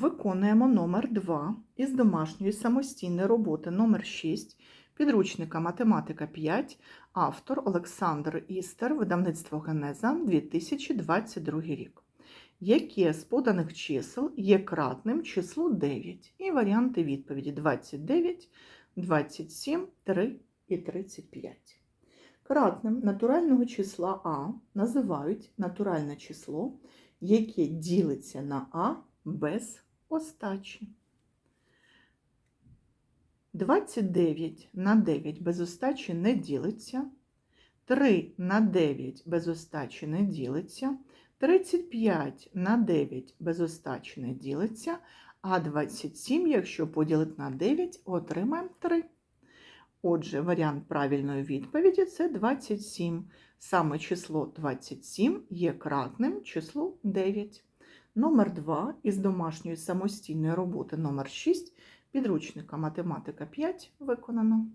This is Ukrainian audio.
Виконуємо номер 2 із домашньої самостійної роботи номер 6 підручника Математика 5, автор Олександр Істер, видавництво Генеза 2022 рік. Яке з поданих чисел є кратним числу 9? І варіанти відповіді 29, 27, 3 і 35. Кратним натурального числа А називають натуральне число, яке ділиться на А без остачі. 29 на 9 без остачі не ділиться. 3 на 9 без остачі не ділиться. 35 на 9 без остачі не ділиться. А 27, якщо поділити на 9, отримаємо 3. Отже, варіант правильної відповіді це 27. Саме число 27 є кратним числу 9. Номер 2 із домашньої самостійної роботи номер 6 підручника Математика 5 виконано.